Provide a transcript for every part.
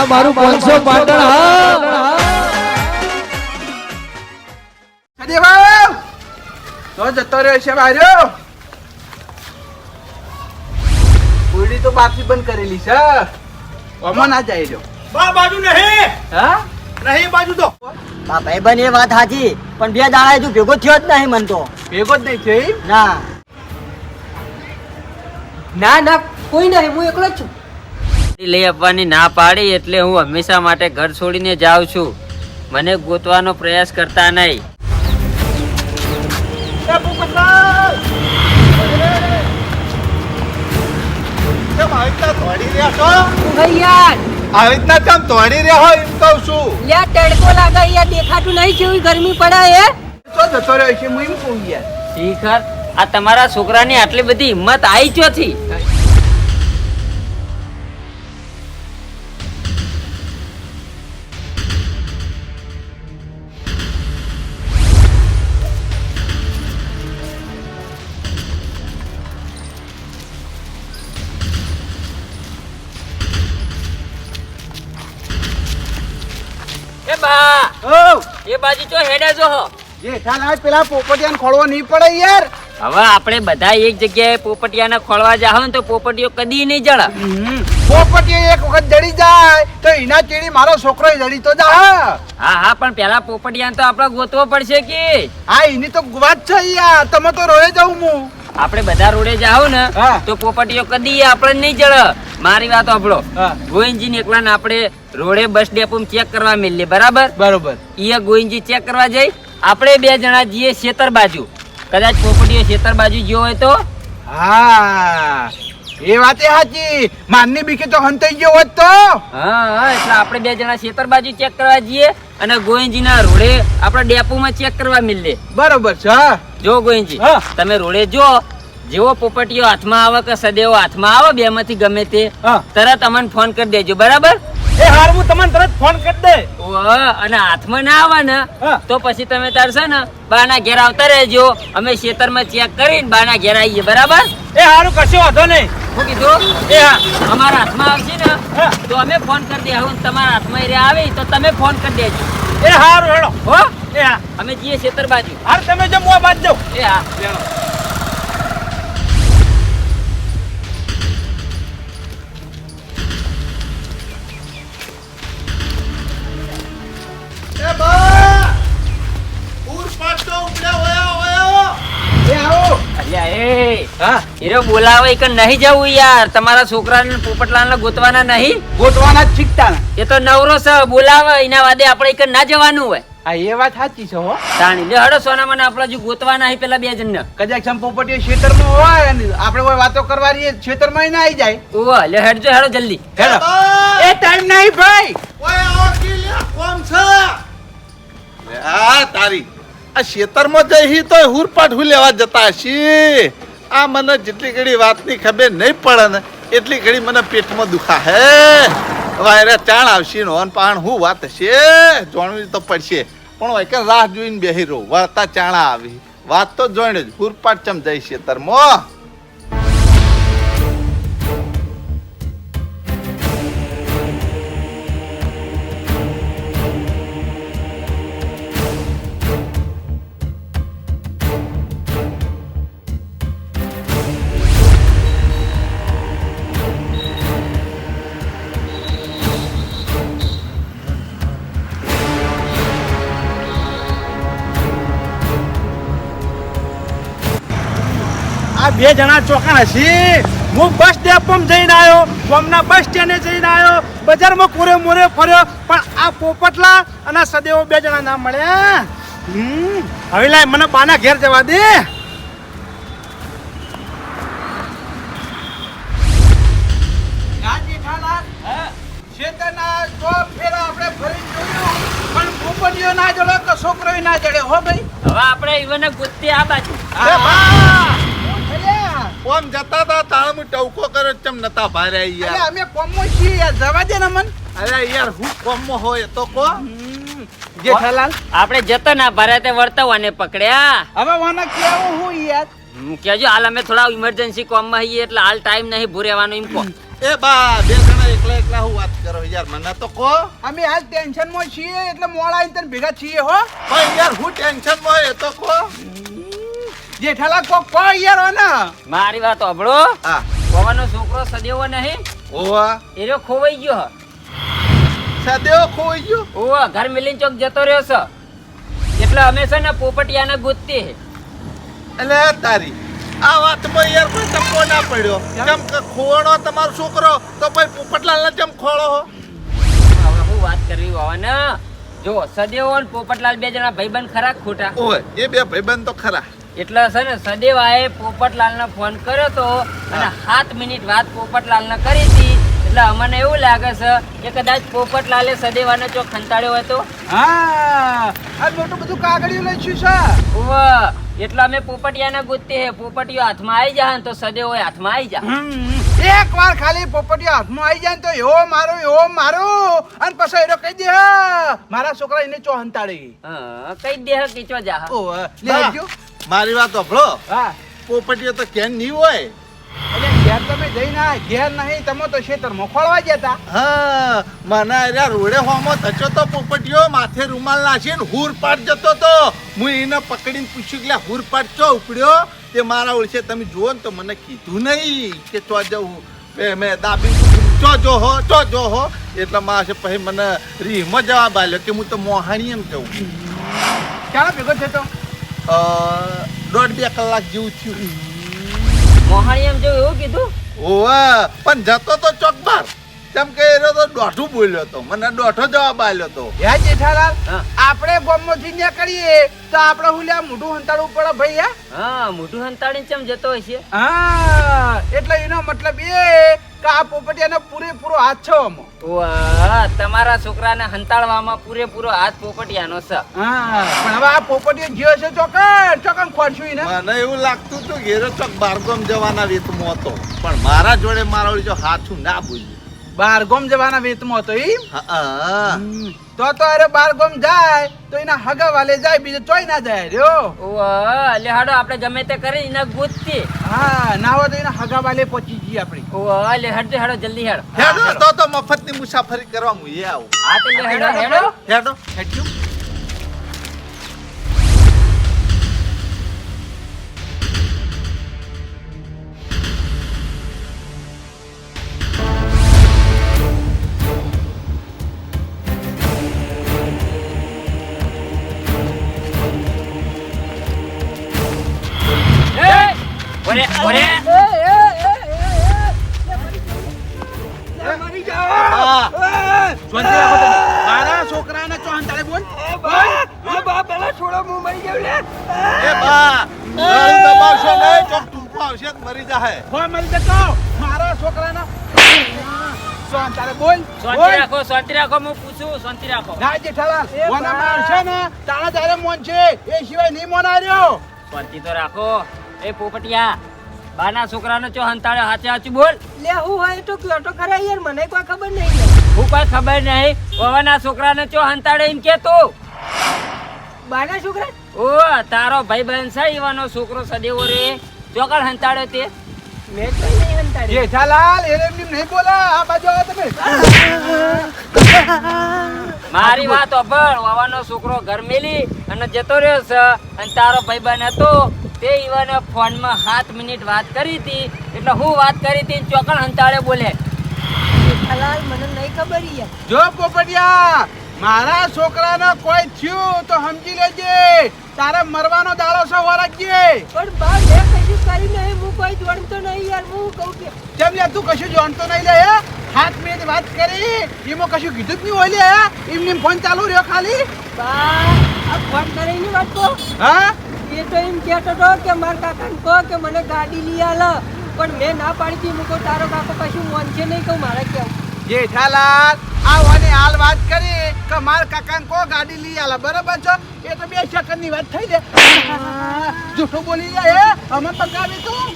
આ મારું પાંચસો પાટણ હા. તો જતો રહ્યો છે બાર્યો પૂરી તો બાકી બંધ કરેલી છે. ઓમાં ના જાય રહ્યો બા બાજુ નહીં. હા? નહીં બાજુ તો. આ ભાઈબંધ એ વાત સાચી પણ બે દાડા તું ભેગો થયો જ નહીં મન તો. ભેગો જ નહીં થઈ ના. ના ના કોઈ નહીં હું એકલો જ છું. લઈ આપવાની ના પાડી એટલે હું હંમેશા માટે ઘર છોડીને જાઉં છું. મને ગોતવાનો પ્રયાસ કરતા નહીં! આવી રીતના દોડી રહ્યા છો ભાઈ યાર આવી રીતના કેમ દોડી રહ્યા હોય એમ કહું છું. લ્યા તડકો લાગે યાર દેખાતું નહીં કેવી ગરમી પડે એ તો જતો રહ્યો છે હું એમ કહું યાર. શિખર આ તમારા છોકરાની આટલી બધી હિંમત આવી ચોથી એ બા ઓ! એ બાજુ તો હેડે જો હો. જેઠાલાલ પેલા પોપટિયાને ખોળવો નહીં પડે યાર. હવે આપણે બધા એક જગ્યાએ પોપટિયાને ખોળવા જાવ ને તો પોપટીઓ કદી નહીં જળ. પોપટીઓ એક વખત જડી જાય તો એના ચેડી મારો છોકરો જડી તો જા. હા હા પણ પેલા પોપટિયાને તો આપણે ગોતવો પડશે કે? હા એની તો વાત છે યાર તમે તો રોડે જાઉં હું. આપણે બધા રોડે જાવ ને તો પોપટીઓ કદી આપણે નહીં જળ. મારી વાત આપણો. ગોવિંદજી એકલા ને આપણે રોડે બસ ડેપો ચેક કરવા મિલે બરાબર? બરોબર. ઈએ ગોવિંદજી ચેક કરવા જઈ. આપણે બે જણા જઈએ શેતર બાજુ. કદાચ પોપટીઓ શેતર બાજુ ગયો હોય તો? હા એ વાતે સાચી માનની બીકે તો હંતાઈ ગયો હોત તો. હા એટલે આપણે બે જણા શેતર બાજુ ચેક કરવા જઈએ અને ગોવિંદજી ના રોડે આપણે ડેપોમાં ચેક કરવા મિલે બરોબર છે જો ગોવિંદજી હા. તમે રોડે જો જેવો પોપટીઓ હાથમાં આવે કે સદેવો હાથમાં આવે બે માંથી ગમે તે. તરત અમને ફોન કરી દેજો બરાબર? એ હાર હું તમને તરત ફોન કરી દે. અને હાથમાં ના આવે ને તો પછી તમે તારશે ને બાના ઘેર આવતા રહેજો. અમે ખેતરમાં ચેક કરીને બાના ઘેર આવીએ બરાબર? એ હારું કશો વાંધો નહીં. હું કીધું એ હા. અમારા હાથમાં આવશે ને તો અમે ફોન કરી દે હું તમારા હાથમાં એ આવે તો તમે ફોન કરી દેજો. એ હારું હેડો. હો? એ હા. અમે જઈએ ખેતર બાજુ. હાર તમે જો મોં જાઓ એ હા. હા હીરો બોલાવે કે નહીં જવું યાર. તમારા છોકરાને પોપટલાલને ગોતવાના નહીં? ગોતવાના જ શીખતા એ તો નવરો છે બોલાવે. એના વાદે આપણે એક ના જવાનું હોય. હા એ વાત સાચી છે હો. તાણી લે હડો સોના મને આપણે જો ગોતવાના હી પેલા બે જણ કદાચ સમ પોપટીઓ ખેતરમાં હોય અને આપણે કોઈ વાતો કરવા રહીએ ખેતરમાં ના આવી જાય. ઓ લે હેડજો હેડો જલ્દી. હેડો! એ ટાઈમ નહીં ભાઈ. ઓય ઓકી લે કોમ છે? આ તારી. આ ખેતરમાં જઈ તો હુરપાટ હું લેવા જતા હશી. આ મને જેટલી ઘડી વાતની ખબર નહીં પડે ને, એટલી ઘડી મને પેટમાં દુખા. હે, વાયરે ચાણ આવશે નો પાણ હું વાત હશે જોણવી તો પડશે. પણ હોય કે રાહ જોઈને બેહી રહું. વાતા ચાણા આવી. વાત તો જોઈને જ હુરપાટ ચમ છે ખેતરમાં આ બે જણા ચોકણ હશી. હું બસ ડેપોમાં જઈને આવ્યો. ગામના બસ સ્ટેન્ડે જઈને આવ્યો. બજારમાં કોરે મોરે ફર્યો. પણ આ પોપટલા અને સદેવો બે જણા ના મળ્યા હવે લાય મને બાના ઘેર જવા દે. ખેતરના આપણે ફરી જોયું. પણ પોપટીઓ ના જડે કે છોકરો ના ચડે હો ભાઈ. હવે આપણે ઈવને ગોતતી આ બાજુ. ઓમ જતા તા તાળ હું ટવકો કર્યો ચમ નતા ભારે યાર અમે કોમો છીએ યાર જવા દે ને મન અરે યાર હું કોમો હોય તો કો. જેઠાલાલ આપણે જતો ના ભરે તે વર્તવાને પકડ્યા. હવે વાના કેવું હું યાર? કહેજો હાલ અમે થોડા ઇમરજન્સી કોમમાં હઈએ એટલે હાલ ટાઈમ નહીં ભૂરેવાનો એમ કો એ બા બે જણા એકલા એકલા હું વાત કરો યાર મને તો કો. અમે હાલ ટેન્શનમાં છીએ એટલે મોડા આવીને તને ભેગા છીએ હો. પણ યાર હું ટેન્શનમાં એ તો કહો જેઠાલાલ કોક કો યાર હો ને. મારી વાત અબળો હા. પવનનો છોકરો સદેવો નહીં. ઓવા. એ રહ્યો ખોવાઈ ગયો સદેવો ખોવાઈ ગયો? ઓવા ઘર મિલીન ચોક જતો રહ્યો છે. એટલે અમે છે ને પોપટિયાને ગોતતી. એટલે તારી. આ વાતમાં યાર કોઈ ટપ્પો ના પડ્યો. કેમ? કે ખોવાણો તમારો છોકરો તો ભાઈ પોપટલાલ ને ચમ ખોળો હો? હવે હું વાત કરવી વાવાના. જો સદેવો અને પોપટલાલ બે જણા ભાઈબંધ ખરા ખોટા? ઓય એ બે ભાઈબંધ તો ખરા. એટલે છે ને સદેવાએ પોપટલાલને ફોન કર્યો તો અને સાત મિનિટ વાત પોપટલાલને કરી હતી. એટલે અમને એવું લાગે છે કે કદાચ પોપટલાલે સદેવાને જો ખંતાડ્યો હોય તો? હા આ મોટું બધું કાગળિયું લઈશું છે. ઓવા એટલે અમે પોપટિયાને ગોતતી હે. પોપટિયો હાથમાં આવી જાય તો સદેવો હાથમાં આવી જાય એક વાર ખાલી પોપટિયો હાથમાં આવી જાય ને તો એવો મારો એવો મારો. અને પછી એનો કહી દે હા, મારા છોકરા એને ચો હંતાડી હા, કઈ કે કીચો જા ઓ લે બા, આવજો. મારી વાત સાંભળો. હા. પોપટીઓ તો કેન નહીં હોય. એટલે ઘેર તમે જઈ ના ઘેર નહીં તમે તો ખેતરમાં ખોળવા જતા. હા મને અરે રોડે હોમો થચો તો પોપટીઓ માથે રૂમાલ નાખીને હુર પાટ જતો તો. હું એને પકડીને પૂછ્યું કે હુર પાટ ચો ઉપડ્યો? તે મારા ઓળખે તમે જુઓ ને તો મને કીધું નહીં કે ચો જવું મેં દાબી ચો જો હો ચો જો હો એટલે માસે પછી મને રીહમાં જવાબ આલ્યો કે હું તો મોહાણી એમ જવું ક્યાં ભેગો થતો અ, દોઢ બે કલાક જેવું થયું. મોહાણી એમ જેવું એવું કીધું? ઓવે પણ જતો તો ચોકબાર કેમ કે એનો તો દોઢું બોલ્યો તો. મને દોઢો જવાબ આલ્યો તો. હે જેઠાલાલ. આપણે ગોમમાંથી ન્યા કરીએ તો આપણે હું લ્યા મોઢું હંતાડવું પડે ભાઈ હે? હા મોઢું હંતાડીને ચમ જતો હશે હા એટલે એનો મતલબ એ કે આ પોપટિયાનો પૂરેપૂરો હાથ છે આમાં. વાહ તમારા છોકરાને હંતાડવામાં પૂરેપૂરો હાથ પોપટિયાનો છે. હા પણ હવે આ પોપટીઓ જ્યો છે ચોકન ચોકન ખોરશું એને. મને એવું લાગતું હતું ઘેરો ચોક બારગોમ જવાના વેતમાં હતો. પણ મારા જોડે મારા જો હાથું ના બોલ્યું. બાર ગોમ જવાના વેતમાં હતો એમ હા તો તો અરે બાર ગોમ જાય તો એના હગા વાલે જાય બીજું ચોય ના જાય રહ્યો? ઓવા લે હાડો આપણે ગમે તે કરી એના ગોતતી હા ના હોય તો એના હગા વાલે પહોંચી જઈએ આપણે. ઓવા લે હાડો હાડો જલ્દી હાડો. હેડો તો તો મફતની મુસાફરી કરવા હું એ આવું. હા તો લે હેડો. હેડો હેડો. હેડજો. ગાડી દબાવશો નહીં ચોક ટૂંકો આવશે તો મરી જાહે. હો મરી જતો. મારા છોકરાને. ચો હંતાડે બોલ. શાંતિ. રાખો શાંતિ રાખો હું પૂછું શાંતિ રાખો. ના જેઠાલાલ કોના મારશે ને તારા ત્યારે મોન છે એ સિવાય નહીં મોન આવ્યો શાંતિ તો રાખો. એ પોપટિયા બાના છોકરાને ચો હંતાડે હાચે હાચું બોલ. લે હું હોય તો કયો તો ખરા યાર મને કોઈ ખબર નહીં લે. હું કોઈ ખબર નહીં. પવનના છોકરાને ચો હંતાડે એમ કે તું. બાના છોકરા? ઓ તારો ભાઈ બહેન છે ઈવાનો છોકરો સદેવો રે. ચોકડ હંતાડે તે. મેં તો નહીં હંતાડી જેઠાલાલ એ એમ નહીં બોલા. આ બાજુ આવો તમે. મારી વાત અભળ વાવાનો છોકરો ઘર મેલી અને જતો રહ્યો છે. અને તારો ભાઈ બહેન હતો. તે ઈવાને ફોનમાં સાત મિનિટ વાત કરી હતી. એટલે હું વાત કરી હતી ચોકડ હંતાડે બોલે. હલાલ મને નહીં ખબર યાર. જો પોપટિયા મારા છોકરાને કોઈ થયું તો સમજી લેજે. તારે મરવાનો દાડો છે વરજે પણ બા મેં કશું કરી નહીં હું કોઈ જોડતો નહીં યાર હું કહું કે કેમ યાર તું કશું જાણતો નહીં લે હે? હાથ મિનિટ વાત કરી એમાં કશું કીધું જ નહીં હોય લે એમને એમ ફોન ચાલુ રહ્યો ખાલી. બા આ ફોન કરીને વાત કહો. હા? એ તો એમ કહેતો હતો કે મારા કાકાને કહો કે મને ગાડી લઈ આલ. પણ મેં ના પાડી હતી મૂકો તારો કાકો કશું મોનશે નહીં કહું મારે કેવું. જેઠાલાલ આવવાની હાલ વાત કરી કે માર કાકાને કો ગાડી લઈ આલા. બરાબર છો? એ તો બે સેકન્ડની વાત થઈ દે. જૂઠું બોલી જાય હે? અમે પકાવી તું.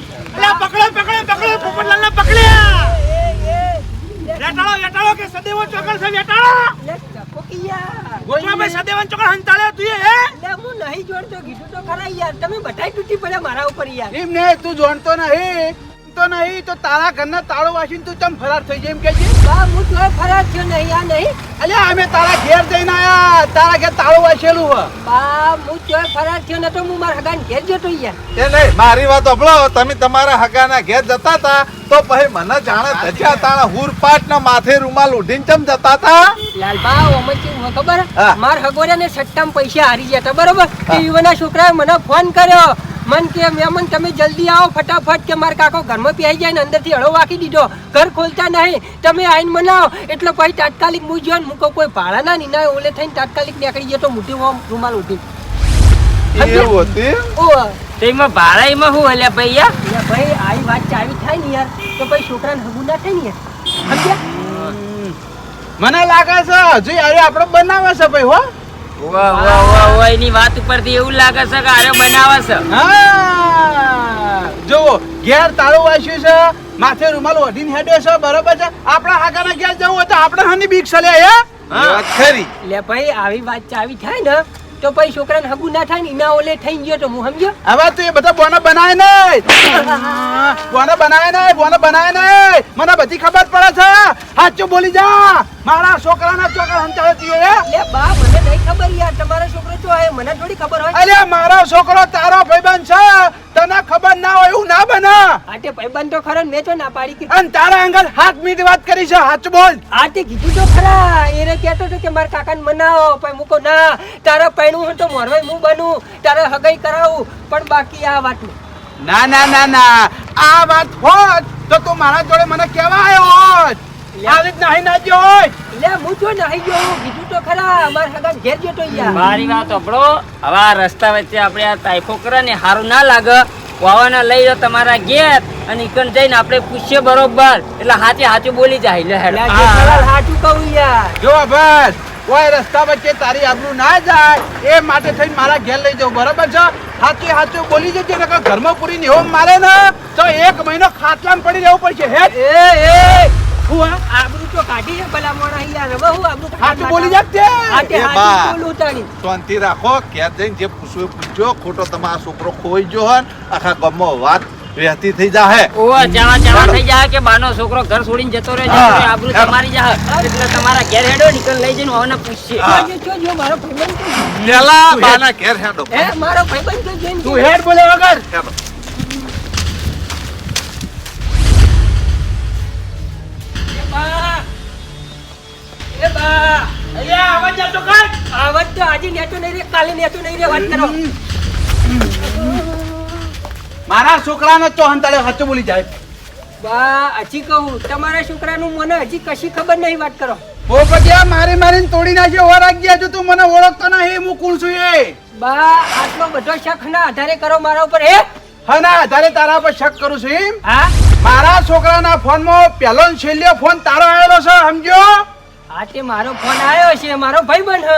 પકડો પકડો પકડો. પોપટલાલ પકડ્યા. એ એ વેટાળો વેટાળો કે સદેવો ચોકડ છે વેટાળો. લે ચકો કે યાર ગોઈમાં સદેવન ચોકડ હંતાળે તું હે? લે હું નહીં જોડતો કીધું તો ખરા યાર. તમે બધાય તૂટી પડ્યા મારા ઉપર યાર. એમ ને તું જોડતો નહીં. ઓળખતો નહીં તો તારા ઘરના તાળો વાસીને તું ચમ ફરાર થઈ જાય એમ કે છે? બા હું તો ફરાર થયો નહીં આ નહીં. અલ્યા અમે તારા ઘેર જઈને આયા. તારા ઘેર તાળો વાસેલું હ બા હું તો ફરાર થયો નતો હું મારા હગાન ઘેર જતો યાર એ નહીં મારી વાત સાંભળો. તમે તમારા હગાના ઘેર જતા હતા તો પછી મને જાણે ધજા તાણા હુરપાટ ના માથે રૂમાલ ઉઢીને ચમ જતા હતા? લાલબા ઓમન કેવું હોય ખબર? હા. માર હગોરા ને સટ્ટામાં પૈસા હારી ગયા હતા બરોબર? ટીવી ના છોકરાએ મને ફોન કર્યો. મન કે મેમન તમે જલ્દી આવો ફટાફટ કે મારા કાકો ઘરમાં પીઆઈ જાય ને અંદરથી હળો વાકી દીધો. ઘર ખોલતા નહીં. તમે આઈને મનાવો. એટલે પછી તાત્કાલિક હું ને મૂકો. કોઈ ભાડા ના ની ઓલે થઈને તાત્કાલિક નીકળી ગયો તો મોટી ઓમ રૂમાલ ઉઠી. એવું હતું? ઓ. તો એમાં ભાડા એમાં શું હલ્યા ભાઈ યાર ભાઈ આવી વાત ચાવી થાય ને યાર. તો પછી છોકરાને હગું ના થાય ને યાર. સમજ્યા? મને લાગે છે હજુ અરે આપણે બનાવે છે ભાઈ હો. વાહ વાહ વાહ વાહ. એની વાત ઉપરથી એવું લાગે છે કે આરે બનાવે છે. હા. જુઓ ઘેર તાળું વાસ્યું છે માથે રૂમાલ ઓઢીને હેડ્યો છે બરોબર છે. આપણા હાકાના ઘેર જવું હોય તો આપણે હાની બીક સલે હે? ખરી. લે ભાઈ આવી વાત ચાવી થાય ને તો પછી છોકરાને હગું ના થાય ને એના ઓલે થઈ ગયો તો હું સમજ્યો? હવે તું એ બધા બોના બનાય નહીં. બોના બનાય નહીં બોના બનાય નહીં. મને બધી ખબર પડે છે. સાચું બોલી જા. મારા છોકરાના ચોકર હંચાવે તીએ એ લે બા મને નહીં ખબર યાર. તમારો છોકરો જો હે મને થોડી ખબર હોય. અરે મારો છોકરો તારો ભાઈબંધ છે. તને ખબર ના હોય એવું ના બના. આટે ભાઈબંધ તો ખરો મેં તો ના પાડી કે અન તારા અંગલ હાથ મીઠી વાત કરી છે સાચું બોલ. આટે કીધું તો ખરા. એ રે કહેતો તો કે મારા કાકાને મનાવો પણ મૂકો ના. તારા પૈણું તો મોરવાઈ હું બનું. તારા હગાઈ કરાવું. પણ બાકી આ વાત ના ના ના ના. આ વાત હોત તો તું મારા જોડે મને કેવા આવ્યો હોત? આવી જ ના જો લે હું તો નહીં ગયો હું તો ખરા મારા હગા ઘેર જતો યાર મારી વાત સાંભળો. હવે આ રસ્તા વચ્ચે આપણે આ તાઇફો કરે ને સારું ના લાગે. વાવાના લઈ જાઓ તમારા ઘેર અને ઇકન જઈને આપણે પૂછીએ બરોબર. એટલે હાચે હાચું બોલી જાય. લે હેડ. હાચું કહું યાર. જો બસ કોઈ રસ્તા વચ્ચે તારી આબરૂ ના જાય એ માટે થઈને મારા ઘેર લઈ જાઉં બરોબર છે? સાચી હાચું બોલી જજે નકર ઘરમાં પૂરી નિહોમ મારે ને તો એક મહિનો ખાટલામાં પડી રહેવું પડશે. હે એ એ હું આબરૂ તો કાઢી છે ભલા મોણા યાર હવે હું આબરૂ સાચું બોલી જાતે આ તે. એ હાચું બા. બોલું તાણી શાંતિ રાખો ઘેર જઈને જે પૂછવું પૂછજો. ખોટો તમારો છોકરો ખોઈ ગયો હોય આખા ગામમાં વાત વહેતી થઈ જાહે. ઓવે, ચાવા ચાવા થઈ જાય કે બાનો છોકરો ઘર છોડીને જતો રહે જતો રહે, આબરૂ તમારી એટલે તમારા ઘેર હેડો નીકળ લઈ જઈને વાવાને પૂછીએ. જો, જો, જો, મારો ભાઈબંધ તો- બાના ઘેર હેડો. હે મારો ભાઈબંધ તો જોઈને તું હેડ બોલે વગર. હેડો. બા એ બા અલ્યા આવાજ આવતો કર આવત તો આજે નેતો નહીં રે કાલે નેતો નહીં રે વાત કરો મારા છોકરાને તો હંતાડે સાચું બોલી જાય. બા હજી કહું તમારા છોકરાનું મને હજી કશી ખબર નહીં વાત કરો. પોપટિયા મારી મારીને તોડી નાખ્યો વરાગ ગયા જો તું મને ઓળખતો નહીં હું કોણ છું એ? બા આટલો બધો શક ના આધારે કરો મારા ઉપર હે? હા ના આધારે તારા પર શક કરું છું એમ? હા? મારા છોકરાના ફોનમાં પહેલો ને છેલ્લો ફોન તારો આવેલો છે સમજો આજે મારો ફોન આવ્યો છે મારો ભાઈબંધ હ.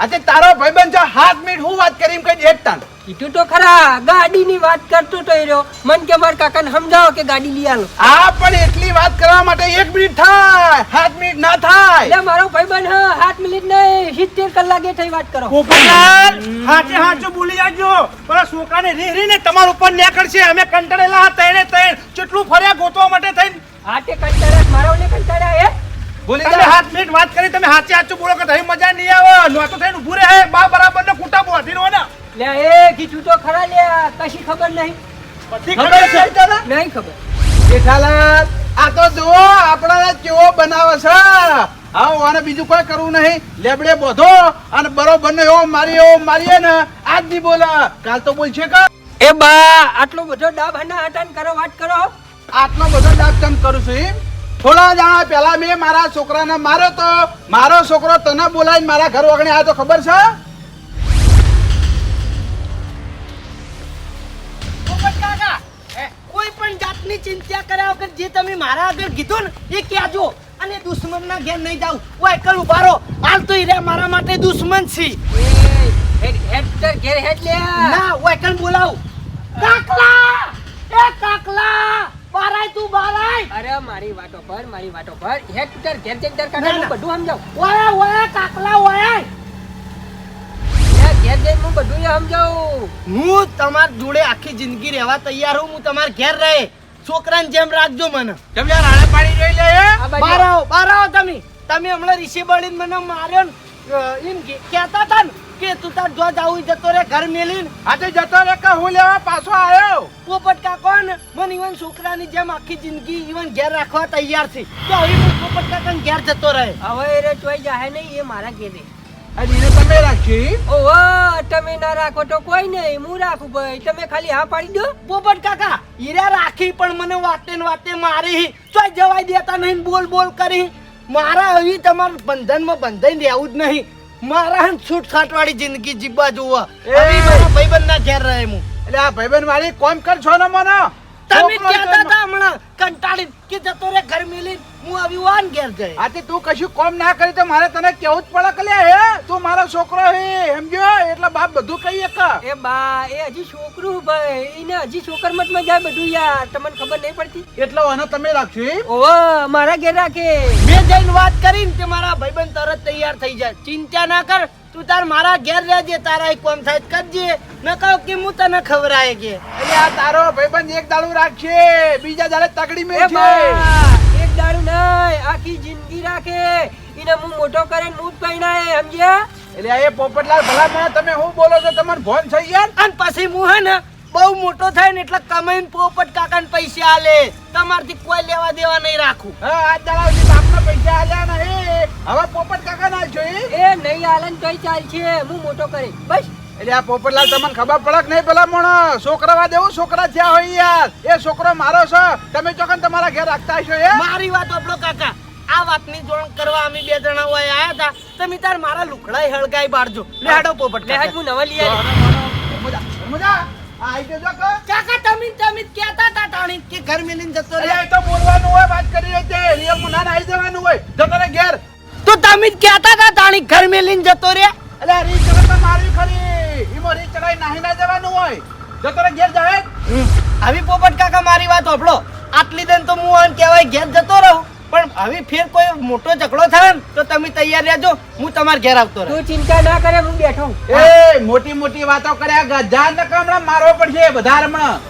આજે તારો ભાઈબંધ છે હાથ મિનિટ હું વાત કરી એમ કઈ દેખ તાન કીધું તો ખરા ગાડીની વાત કરતો તો રહ્યો. મન કે મારા કાકાને સમજાવો કે ગાડી લઈ આલો. આ પણ એટલી વાત કરવા માટે એક મિનિટ થાય હાથ મિનિટ ના થાય. એટલે મારો ભાઈબંધ હ સાત મિનિટ નહીં સિત્તેર કલાકે થઈ વાત કરો. પોપટલાલ હાચે હાચું બોલી જાજો. પણ છોકરાને રી ને તમારા ઉપર નીકળશે. અમે કંટાળેલા હતા એને તૈણ કેટલું ફર્યા ગોતવા માટે થઈને. હાચે કંટાળ્યા મારા ઓલે કંટાળ્યા હે? બોલી તમે હાથ મિનિટ વાત કરી તમે હાચે હાચું બોલો કે તઈ મજા નહીં આવે. નોતો થઈને ઊભું રહે. બા બરાબર ને કુટા બોધી રો ને. લે એ કીધું તો ખરા લે. કશી ખબર નહીં. પછી ખબર છે? નહીં ખબર. જેઠાલાલ આ તો જુઓ આપણા કેવો બનાવે છે. હા અને બીજું કોઈ કરવું નહીં. લેબડે બોધો અને બરોબર ને એવો મારી એવો મારીએ ને આજ નહીં બોલા. કાલ તો બોલશે કે? એ બા આટલો બધો ડાબ હના હટાન કરો વાત કરો. આટલો બધો ડાબ તમ કરું છું એમ? થોડા જણા પહેલા મેં મારા છોકરાને માર્યો તો મારો છોકરો તને બોલાવીને મારા ઘર વગણે આ તો ખબર છે? કોઈ પણ જાતની ચિંતા કર્યા વગર જે તમે મારા આગળ કીધું ને એ કહેજો. અને દુશ્મનના ઘેર નહીં જાવ વાયકલ ઉભારો હાલ તો ઈરા મારા માટે દુશ્મન છે. એ હેડ હેડ ઘેર હેડ લે. ના વાયકલ બોલાવ. કાકલા! એ કાકલા! બારાય તું બારાય! અરે મારી વાતો પર મારી વાતો પર. હેડ ઘેર ઘેર જઈને તાર કાકા બધું સમજાવ. ઓય ઓય કાકલા ઓય! ઘેર જઈને હું બધું સમજાવું. હું તમાર જોડે આખી જિંદગી રહેવા તૈયાર હું હું તમાર ઘેર રહે. છોકરાની જેમ રાખજો મને. કેમ યાર આડે પાડી રહી લે હે? આ બહાર આવો બહાર આવો તમે. તમે હમણાં ઋષિ બળીને મને માર્યો ને એમ કેતા કહેતા હતા ને કે તું તાર જો જાવું જતો રે ઘર મેલીને. આજે જતો રે કે હું લેવા પાછો આવ્યો પોપટ કાકો ને મને ઈવન છોકરાની જેમ આખી જિંદગી ઈવન ઘેર રાખવા તૈયાર છે. તો હવે હું પોપટ કાકા ઘેર જતો રહે. હવે રે ચોઈ જાહે નહીં એ મારા ઘેરે. એને તમે રાખી ઓહો તમે ના રાખો તો કોઈ નહીં હું રાખું ભાઈ. તમે ખાલી હા પાડી દો. પોપટ કાકા હીરા રાખી પણ મને વાતે ને વાતે મારી. ચોય જવાય દેતા નહીં બોલ બોલ કરી. મારા હવે તમારા બંધનમાં બંધાઈ રહેવું જ નહીં. મારા છૂટછાટ વાળી જિંદગી જીવવા જોવા. અરે મારા ભાઈબંધ ના ઘેર રહે હું. એટલે આ ભાઈબંધ વાળી કોમ કર છો ને મને? તમે કહેતા હતા હમણાં કંટાળી કે જતો રે ઘર મિલી હું આવી વાન ઘેર જાય આજે તું કશું કોમ ના કરી તો મારે તને કેવું જ પડે કે હે? તું મારો છોકરો હે સમજ્યો? એટલે બાપ બધું કહી એક એ બા એ હજી છોકરું ભાઈ એને હજી છોકર મતમાં જાય બધું યાર તમને ખબર નહીં પડતી? એટલે આને તમે રાખશો એમ? ઓહો મારા ઘેર રાખે. મેં જઈને વાત કરીને તે મારા ભાઈબંધ તરત તૈયાર થઈ જાય. ચિંતા ના કર તું તાર મારા ઘેર રહેજે તારા એક કામ થાય કરજે. ન કહો કે હું તને ખવરાય કે. એટલે આ તારો ભાઈબંધ એક દાડું રાખશે બીજા દાડે તગડી મે છે એક દાડું નહીં આખી જિંદગી રાખે. એને હું મોટો કરીને હું જ પહેણાય સમજ્યા? એટલે આ એ પોપટલાલ ભલા મને તમે હું બોલો છો તમાર ફોન થઈ ગયા? અને પછી હું હે ને બહુ મોટો થાય ને એટલે કમાઈને પોપટ કાકાને પૈસા આલે. તમારથી કોઈ લેવા દેવા નહીં રાખું. હા આજ દાડા સુધી બાપના પૈસા આલ્યા નહીં. હવે પોપટ કાકા ના છો એ નહીં આલન તોય ચાલશે હું મોટો કરે. બસ. એટલે આ પોપટલાલ તમને ખબર પડે નહીં પેલા મોણ? છોકરા વાદ છોકરા થયા હોય યાર. એ છોકરો મારો છે. તમે ચોકન તમારા ઘેર રાખતા હશો એ? મારી વાત આપણો કાકા. આ વાતની જોણ કરવા અમે બે જણા હોય આયા હતા. તમે તાર મારા લુકડાઈ હળગાઈ બાળજો. લે પોપટ લે હાજ કાકા. હું નવા લઈ આવી મજા મજા આઈ કે કાકા તમે તમે કહેતા હતા તાણી કે ઘર મેલીને જતો રહે તો બોલવાનું હોય વાત કરી રહી છે નિયમ મુનાને આવી જવાનું હોય. જતો રે ઘેર તો તમે કહેતા હતા તાણી ઘર મેલીને જતો રે એટલે રીત ચડાઈ તો મારવી ખરી. ઈમો રીત ચડાઈ નાહી ના જવાનું હોય. જતો રે ઘેર જાય આવી પોપટ કાકા મારી વાત હોભળો. આટલી દન તો હું આમ કહેવાય ઘેર જતો રહું. પણ હવે ફેર કોઈ મોટો ઝઘડો થાય ને તો તમે તૈયાર રહેજો. હું તમારા ઘેર આવતો રહું. તું ચિંતા ના કરે હું બેઠો એ મોટી મોટી વાતો કર્યા ગજા ને હમણાં મારવો પડશે બધા હમણાં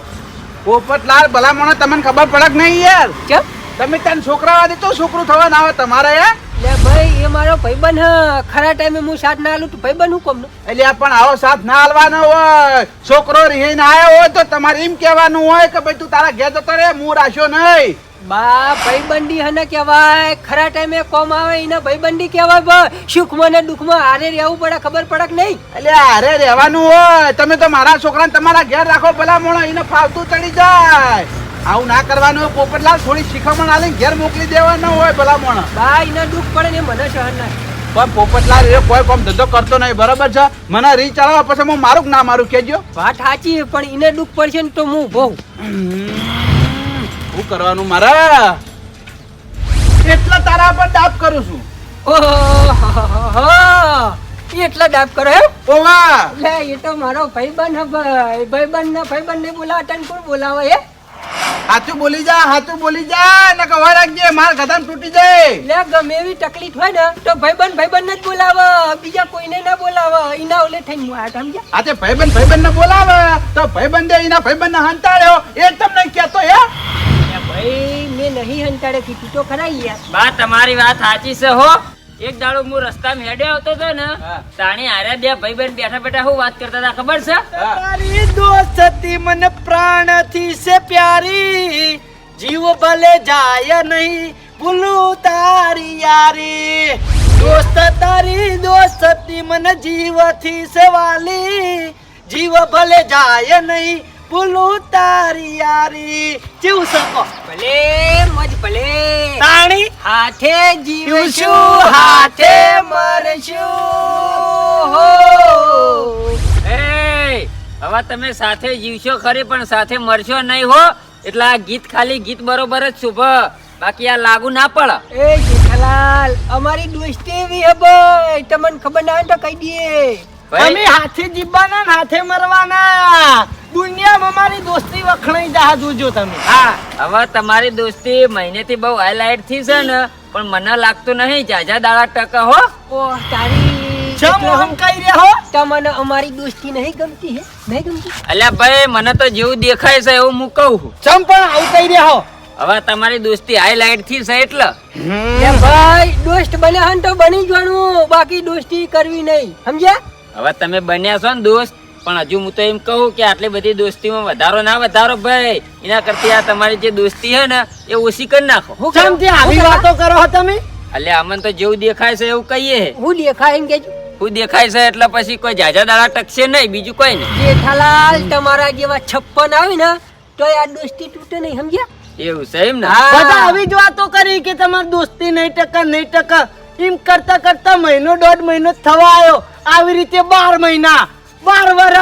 પોપટલાલ ભલામણો તમને ખબર પડક નહીં યાર? કેમ તમે ત્યાં છોકરા વાળી તો છોકરું થવા ના આવે તમારે હે? લે ભાઈ એ મારો ભાઈબંધ. ખરા ટાઈમે હું સાથ ના આલું તો ભાઈબંધ હું કોમનો? એટલે પણ આવો સાથ ના આલવાનો હોય. છોકરો રીહીને આવ્યો હોય તો તમારે એમ કહેવાનું હોય કે ભાઈ તું તારા ઘેર જતો રે હું રાખ્યો નહીં. બા ભાઈબંધી હને કહેવાય. ખરા ટાઈમે કોમ આવે એને ભાઈબંધી કહેવાય બ. સુખમાં ને દુઃખમાં હારે રહેવું પડે ખબર પડે કે નહીં? એટલે હારે રહેવાનું હોય. તમે તો મારા છોકરાને તમારા ઘેર રાખો પેલા મોણો એને ફાવતું ચડી જાય. આવું ના કરવાનું હોય પોપટલાલ થોડી શીખમણ આલે ઘેર મોકલી દેવાનો હોય ભલા મોણો ભાઈ ને દુઃખ પડે ને મને સહન ના. પણ પોપટલાલ એ કોઈ કોમ ધંધો કરતો નહીં બરાબર છે? મને રી ચડાવવા પછી હું મારું ના મારું કેજો વાત સાચી પણ એને દુઃખ પડશે ને તો હું બહુ શું કરવાનું મારે? એટલા તારા પર ડાપ કરું છું. ઓહો એટલા દાબ કરો હે? ઓવા. લે એ તો મારો ભાઈબંધ ભાઈબંધ ના ભાઈબંધ ને બોલાવે તને કોણ બોલાવે હે. હાથું બોલી જા હાથું બોલી જા ને કવા રાખજે માર ગધામ તૂટી જાય. લે ગમે એવી તકલીફ હોય ને તો ભાઈબંધ ભાઈબંધ જ બોલાવે બીજા કોઈને ના બોલાવે ઈના ઓલે થઈને હું આ સમજ્યા? આજે ભાઈબંધ ભાઈબંધ ને બોલાવે તો ભાઈબંધે એના ભાઈબંધ ને હંતાડ્યો. એ તમને કહેતો હે. ભાઈ મેં નહીં હંતાડે કીધું તો ખરા યાર. બા તમારી વાત સાચી છે હો. એક દાડો હું રસ્તામાં હેડે આવતો હતો ને તાણી આરે બે ભાઈ બેન બેઠા બેઠા હું વાત કરતા હતા ખબર છે? તારી દોસ્ત હતી મને પ્રાણથી છે પ્યારી જીવ ભલે જાય નહીં ભૂલું તારી યારી. દોસ્ત તારી દોસ્તી મને જીવથી છે વાલી જીવ ભલે જાય નહીં ભૂલું તારી યારી જીવ શકો ભલે મજ ભલે. તાણી હાથે જીવશું, જીવશું હાથે હાથે મરશું. હો. હવે તમે સાથે જીવશો ખરી પણ સાથે મરશો નહીં હો. એટલે આ ગીત ખાલી ગીત બરોબર જ શુભ. બાકી આ લાગુ ના પડે. એ જેઠાલાલ અમારી દોસ્તી એવી હે ભાઈ તમને ખબર ના હોય તો કહી દઈએ. અમે હાથે જીવવાના હાથે મરવાના. દુનિયામાં મારી દોસ્તી વખણાઈ જા જોજો તમે. હા હવે તમારી દોસ્તી મહિનેથી બહુ હાઈલાઇટથી છે ને પણ મને લાગતું નહીં જાજા દાડા ટકા હો. ઓ તારી કહી રહ્યા હો. તમને અમારી દોસ્તી નહીં ગમતી હે? નહીં ગમતી? અલ્યા ભાઈ મને તો જેવું દેખાય છે એવું હું કહું છું. ચમ પણ આવું કહી રહ્યા હો. હવે તમારી દોસ્તી હાઈલાઈટથી છે એટલે. ભાઈ દોસ્ત બન્યા હન તો બની જવાનું બાકી દોસ્તી કરવી નહીં. સમજ્યા? હવે તમે બન્યા છો ને દોસ્ત પણ હજુ હું તો એમ કહું કે આટલી બધી દોસ્તીમાં વધારો ના વધારો ભાઈ. એના કરતી આ તમારી જે દોસ્તી હે ને એ ઓછી કરી નાખો. હું તે આવી વાતો કરો હો તમે? એટલે અમને તો જેવું દેખાય છે એવું કહીએ. હું દેખાય એમ કેજો હું દેખાય છે એટલે પછી કોઈ જાજા દાડા ટકશે નહીં બીજું કોઈ નહીં. જેઠાલાલ તમારા જેવા છપ્પન આવી ને તો આ દોસ્તી તૂટે નહીં સમજ્યા? એવું છે એમ ને? બધા આવી જ વાતો કરી કે તમારી દોસ્તી નહીં ટકા નહીં ટકા. એમ કરતા કરતા મહિનો દોઢ મહિનો જ થવા આવ્યો. આવી રીતે બાર મહિના. બાર વર.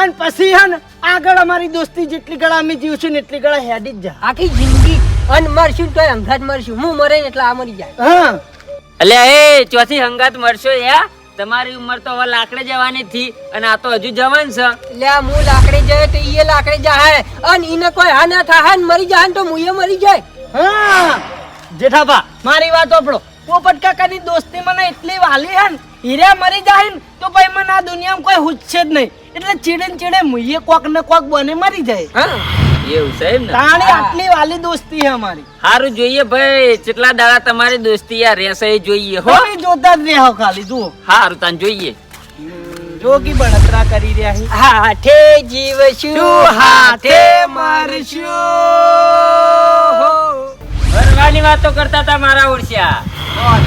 અને પછી હે ને આગળ અમારી દોસ્તી જેટલી ગળા અમે જીવશું ને એટલી ગળા હેડી જ જા. આખી જિંદગી અન મરશું તો અંગાત મરશું. હું મરે ને એટલે આ મરી જાય. હા. અલ્યા એ ચોથી હંગાત મરશો યા તમારી ઉંમર તો હવે લાકડે જવાની થી અને આ તો હજુ જવાન છે. એટલે આ હું લાકડે જાય તો ઈએ લાકડે જાય. અને ઈને કોઈ હા ના થાય ને મરી જાય ને તો મુએ મરી જાય. હા. જેઠાબા મારી વાત આપણો પોપટ કાકાની દોસ્તી મને એટલી વાલી હે ને હીરા મરી જાય ને તો ભાઈ મને આ દુનિયામાં કોઈ હુજશે જ નહીં. એટલે ચીડે ને ચીડે મુઈએ કોક ને કોક બને મરી જાય. હા એવું છે એમ ને? તાણી આટલી વાલી દોસ્તી છે અમારી. સારું જોઈએ ભાઈ કેટલા દાડા તમારી દોસ્તી યાર રહેશે એ જોઈએ હો. તમે જોતા જ રહો ખાલી જુઓ. સારું તાન જોઈએ. જોગી બળતરા કરી રહ્યા છે હાથે જીવશું હાથે મરશું? ભરવાની વાતો કરતા હતા મારા ઓળશ્યા.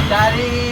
તારી